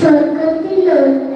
सोडकतील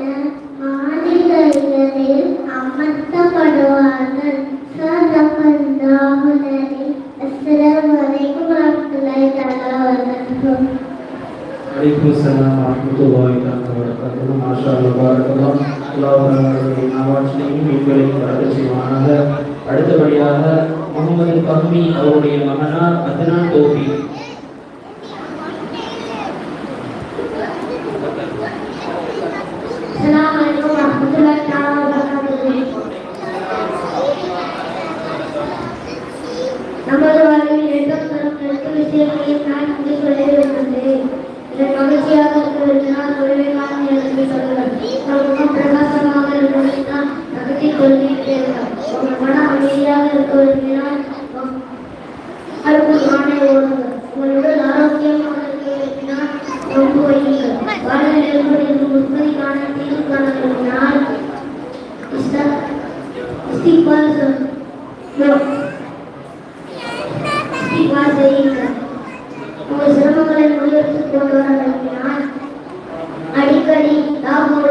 ஒருவர் ஆரோக்கியமானது விரும்பினால் நோன்பு வைக்கிறீர் வாழ நெருங்கும் அடிக்கடி லாபம்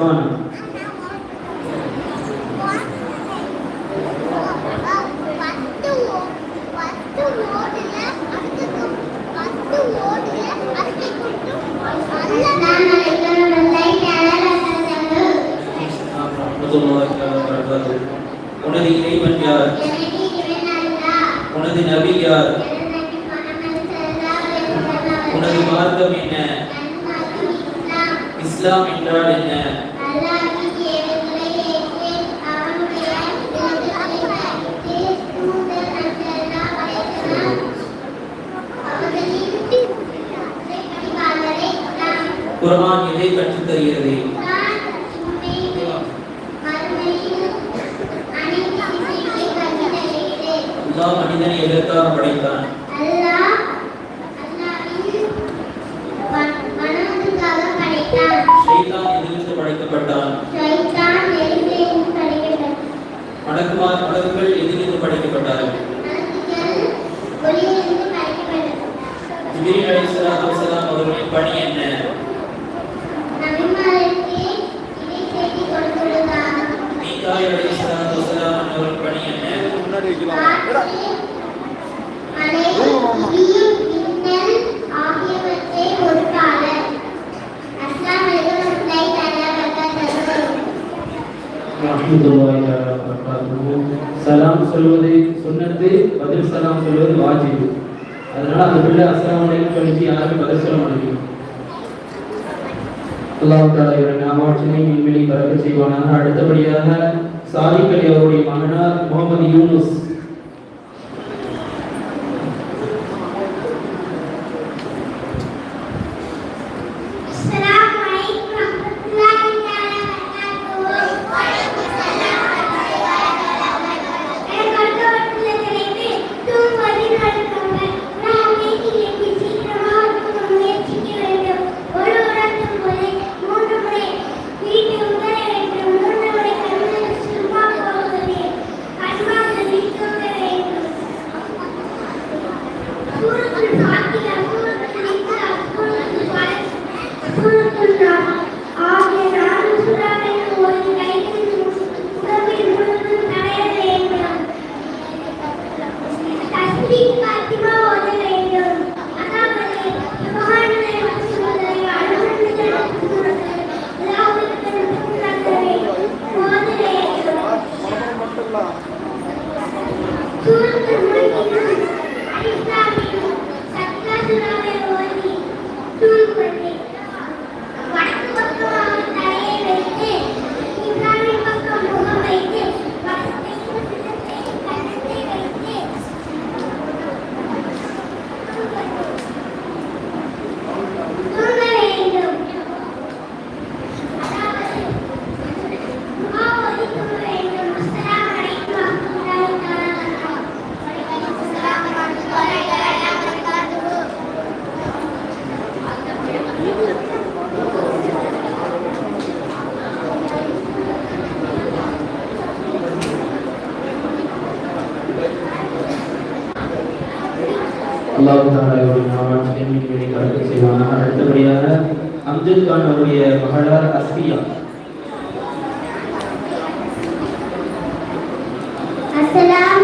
Bwana. உனது இறைவன் யார் உனது நபி யார் உனது மார்க்கம் என்ன இஸ்லாம் என்றால் என்ன? குரான் எதை கற்றுத் தருகிறது மனிதனை எதற்காக படைத்தான்? சலாம் சொன்னது பதில் சலாம் சொல்வது வாஜிபு. அதனால அந்த பிள்ளை அஸ்லாம் படிச்சு யாருமே பதில் சொல்ல முடியும் அல்லாஹ் தாலா இவரை நாமாற்றினை விண்வெளி அடுத்தபடியாக சாதிக் அலி அவருடைய மகனார் முகமது யூனுஸ். அல்லாஹ் செய்வானாக அடுத்தபடியாக அம்ஜத் கான் அவருடைய மகளார் அஸ்பியா அஸ்லாம்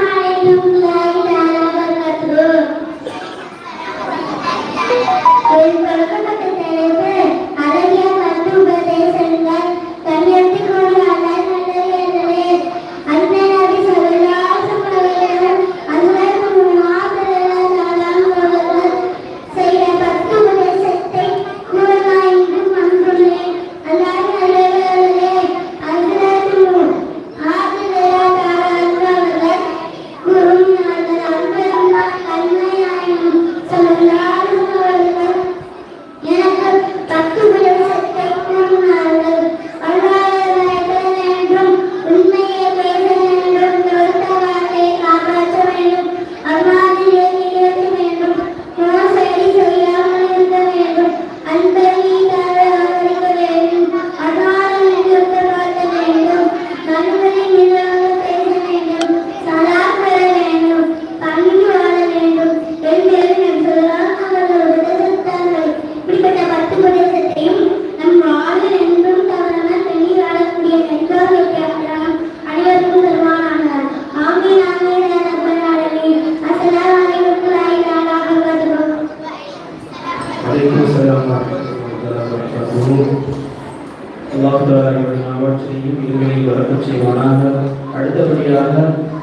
அடுத்தபடியாக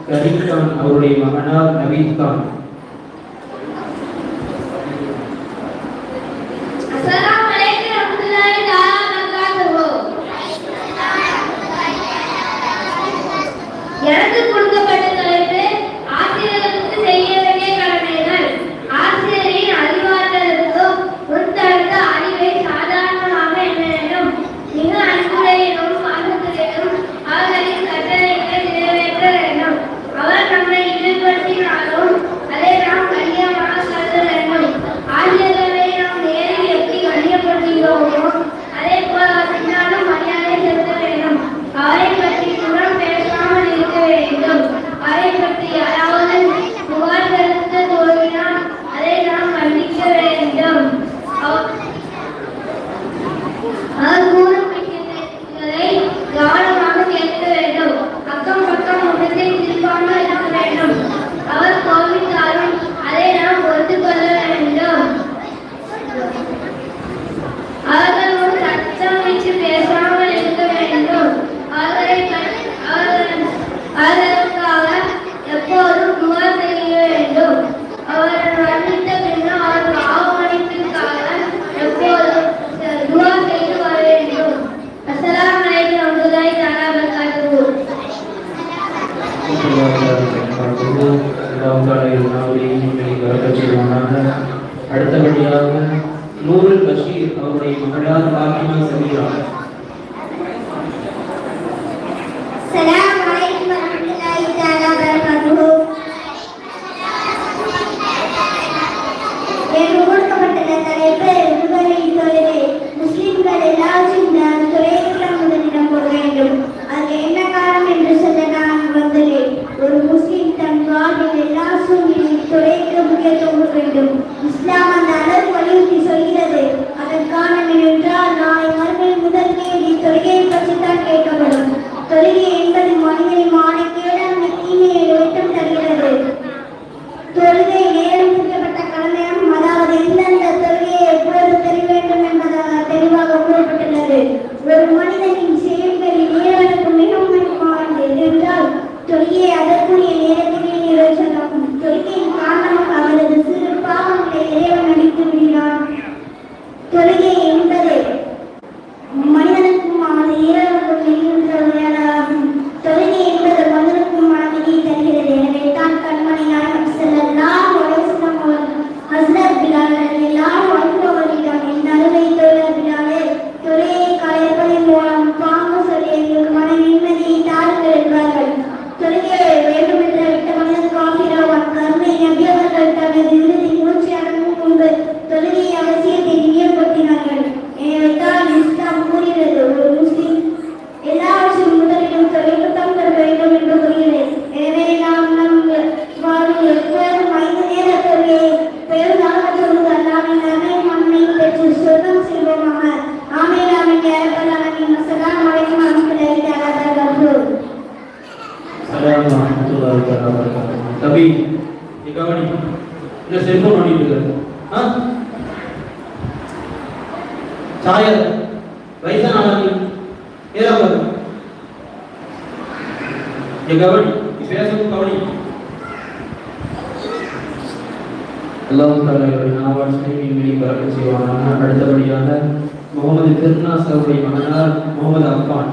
கரீம் கான் அவருடைய மகனார் நவீத் கான். இதுக்காக நீ இந்த செல்போன் ஓடிட்டு இருக்க. சாயர் வயசானவர்கள் ஏதா கவனி நீ பேசவும் கவனி அடுத்தபடியாக முகமது திருநாசருடைய மகனார் முகமது அப்பான்